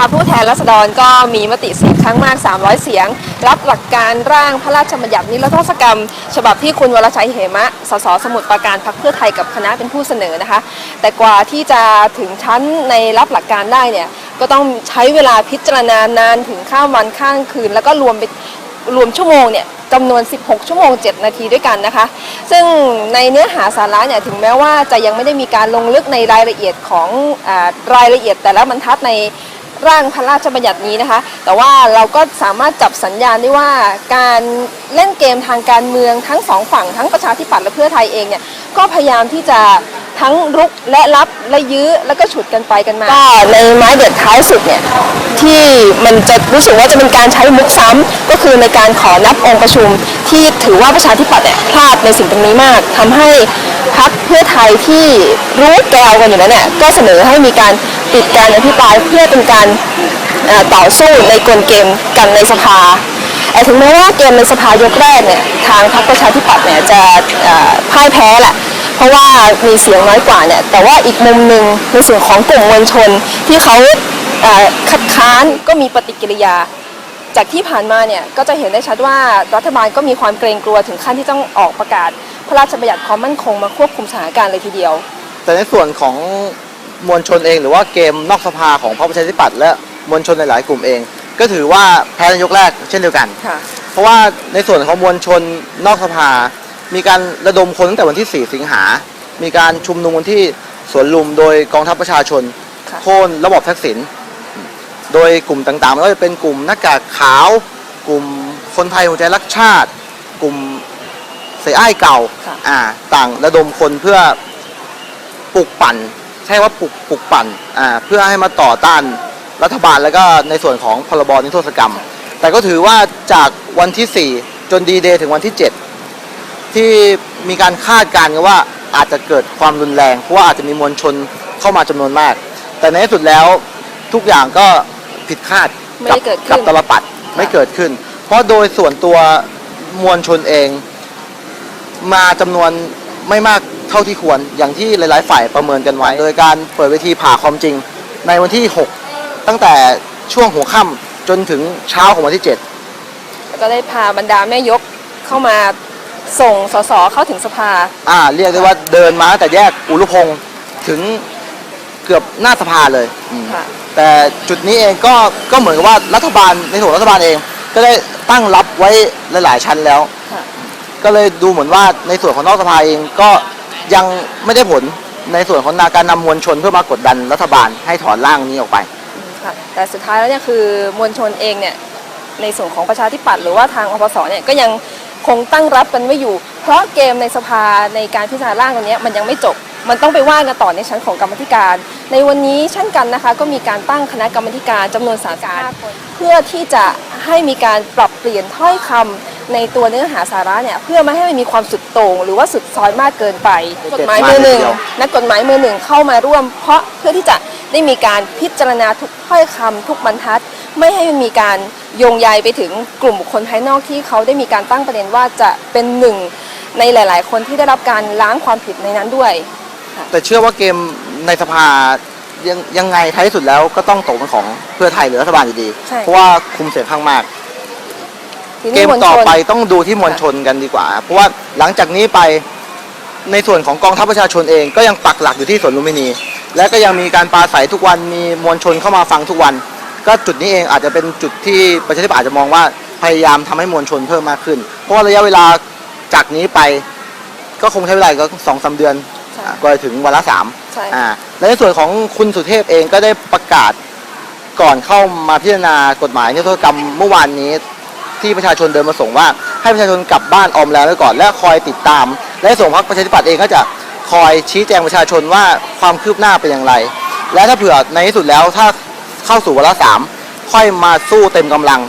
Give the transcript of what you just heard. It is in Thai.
าผู้แทนราษฎรก็มีมติเสียงข้างมาก 300 เสียง รับหลักการร่างพระราชบัญญัตินิรโทษกรรม ฉบับที่คุณวรชัยเหมะ สสสมุทรปราการพรรคเพื่อไทยกับคณะเป็นผู้เสนอนะคะ แต่กว่าที่จะถึงชั้นในรับหลักการได้เนี่ยก็ต้องใช้เวลาพิจารณานานถึงข้ามวันข้ามคืน แล้วก็รวมไปรวมชั่วโมงเนี่ยจำนวน 16 ชั่วโมง 7 นาทีด้วยกันนะคะ ซึ่งในเนื้อหาสาระเนี่ยถึงแม้ว่าจะยังไม่ได้มีการลงลึกในรายละเอียดของอรายละเอียดแต่ละบรรทัดใน ร่างพระราชบัญญัตินี้นะคะ แต่ว่าเราก็สามารถจับสัญญาณได้ว่าการเล่นเกมทางการเมืองทั้งสองฝั่งทั้งประชาธิปัตย์และเพื่อไทยเองเนี่ยก็พยายามที่จะทั้งรุกและรับและยื้อแล้วก็ฉุดกันไปกันมาก็ในไม้เด็ดท้ายสุดเนี่ยที่มันจะรู้สึกว่าจะเป็นการใช้มุกซ้ำก็คือในการขอนับองค์ประชุม ที่ถือว่าประชาธิปัตย์เนี่ยพลาดในสิ่งตรงนี้มากทำให้ พรรคเพื่อไทยที่รู้แกวกันอยู่แล้วเนี่ยก็เสนอให้มีการปิดการอภิปรายเพื่อเป็นการต่อสู้ในกลเกมกันในสภาแต่ถึงแม้ว่าเกมในสภายกแรกเนี่ยทางพรรคประชาธิปัตย์เนี่ยจะพ่ายแพ้แหละเพราะว่ามีเสียงน้อยกว่าเนี่ยแต่ว่าอีกมุมหนึ่งในส่วนของกลุ่มมวลชนที่เขาคัดค้านก็มีปฏิกิริยา จากที่ผ่านมาเนี่ยก็จะเห็นได้ชัดว่ารัฐบาลก็มีความเกรงกลัวถึงขั้นที่ต้องออกประกาศ พระราชบัญญัติความมั่นคงมาควบคุมสถานการณ์เลยทีเดียว แต่ในส่วนของมวลชนเองหรือว่าเกมนอกสภาของพรรคประชาธิปัตย์และมวลชนหลายๆกลุ่มเอง ก็ถือว่าแพ้ในยกแรกเช่นเดียวกัน ค่ะ เพราะว่าในส่วนของมวลชนนอกสภา มีการระดมคนตั้งแต่วันที่ 4 สิงหา มีการชุมนุมวันที่สวนลุมโดยกองทัพประชาชน ค่ะ โค่นระบบทักษิณ โดยกลุ่มต่างๆไม่ว่าจะเป็นกลุ่มหน้ากากขาว กลุ่มคนไทยหัวใจรักชาติ กลุ่มเสียอ้ายเก่าค่ะ อ่าต่างระดมคนเพื่อปลุกปั่น ใช่ว่าปลุกปลุกปั่นอ่าเพื่อให้มาต่อต้านรัฐบาลแล้วก็ในส่วนของพรบนิรโทษกรรม แต่ก็ถือว่าจากวันที่ 4 จนดีเดย์ถึงวันที่ 7 ที่มีการคาดการณ์กันว่าอาจจะเกิดความรุนแรง เพราะว่าอาจจะมีมวลชนเข้ามาจำนวนมาก แต่ในที่สุดแล้วทุกอย่างก็ผิดคาดไม่ได้เกิดขึ้น กับตลปัดไม่เกิดขึ้น เพราะโดยส่วนตัวมวลชนเอง มาจำนวนไม่มากเท่าที่ควรอย่างที่หลาย ๆ ฝ่ายประเมินกันไว้ โดยการเปิดเวทีผ่าความจริง ในวันที่ 6 ตั้งแต่ช่วงหัวค่ำจนถึงเช้าของวันที่7แล้วก็ได้พาบรรดาแม่ยกเข้ามาส่งสสเข้าถึงสภาอ่า เรียกได้ว่าเดินมาตั้งแต่แยกอุรุพงศ์ถึงเกือบหน้าสภาเลยอืม ค่ะ แต่จุดนี้เองก็ก็เหมือนกับว่ารัฐบาลในส่วนรัฐบาลเอง ก็ได้ตั้งรับไว้หลาย ๆ ชั้นแล้วค่ะ ก็เลยดูเหมือนว่าในส่วนของนอกสภาเองก็ยังไม่ได้ผลในส่วนของการนำมวลชนเพื่อมากดดันรัฐบาลให้ถอนร่างนี้ออกไป ค่ะแต่สุดท้ายแล้วเนี่ยคือมวลชนเองเนี่ยในส่วนของประชาธิปัตย์หรือว่าทางอปสเนี่ยก็ยังคงตั้งรับกันไว้อยู่ เพราะเกมในสภาในการพิจารณาร่างตรงเนี้ยมันยังไม่จบ มันต้องไปว่ากันต่อในชั้นของกรรมธิการ ในวันนี้เช่นกันนะคะก็มีการตั้งคณะกรรมธิการจำนวนสามคนเพื่อที่จะให้มีการปรับเปลี่ยนถ้อยคำในตัวเนื้อหาสาระเนี่ยเพื่อไม่ให้มันมีความสุดโต่งหรือว่าสุดซอยมากเกินไปให้กเด็ฎดหมายมากมือหนึ่งทีเดียวนักกฎหมายมือหนึ่งเข้ามาร่วม เพราะเพื่อที่จะได้มีการพิจารณาทุกถ้อยคำทุกบรรทัด ไม่ให้มันมีการโยงใยไปถึงกลุ่มบุคคลภายนอกที่เขาได้มีการตั้งประเด็นว่าจะเป็นหนึ่ง ในหลาย ๆ คนที่ได้รับการล้างความผิดในนั้นด้วย แต่เชื่อว่าเกมในสภายังยังไงท้ายที่สุดแล้วก็ต้องตกเป็นของเพื่อไทยหรือรัฐบาลอยู่ดี ใช่ เพราะว่าคุมเสียงข้างมาก ทีเกนี้มมวลต่อชนไปต้องดูที่มวลชนกันดีกว่า เพราะว่าหลังจากนี้ไปในส่วนของกองทัพประชาชนเองก็ยังปักหลักอยู่ที่สวนลุมพินี และก็ยังมีการปราศัยทุกวันมีมวลชนเข้ามาฟังทุกวัน ก็จุดนี้เองอาจจะเป็นจุดที่ประชาธิปัตย์อาจจะมองว่าพยายามทำให้มวลชนเพิ่มมากขึ้น เพราะว่าระยะเวลา จากนี้ไปก็คงใช้เวลาอีก็สองสาเดือนใช่อะก็ถึงวันละสาม ใช่ อ่าและในส่วนของคุณสุเทพเองก็ได้ประกาศก่อนเข้ามาพิจารณากฎหมายนิรโทษกรรมเมื่อวานนี้ ที่ประชาชนเดินมาส่งว่า ให้ประชาชนกลับบ้านออมแล้วไว้ก่อน และคอยติดตาม และในส่วนของพรรคประชาธิปัตย์เองก็จะคอยชี้แจงประชาชนว่าความคืบหน้าเป็นอย่างไร และถ้าเผื่อในที่สุดแล้วถ้าเข้าสู่วาระสามค่อยมาสู้เต็มกำลัง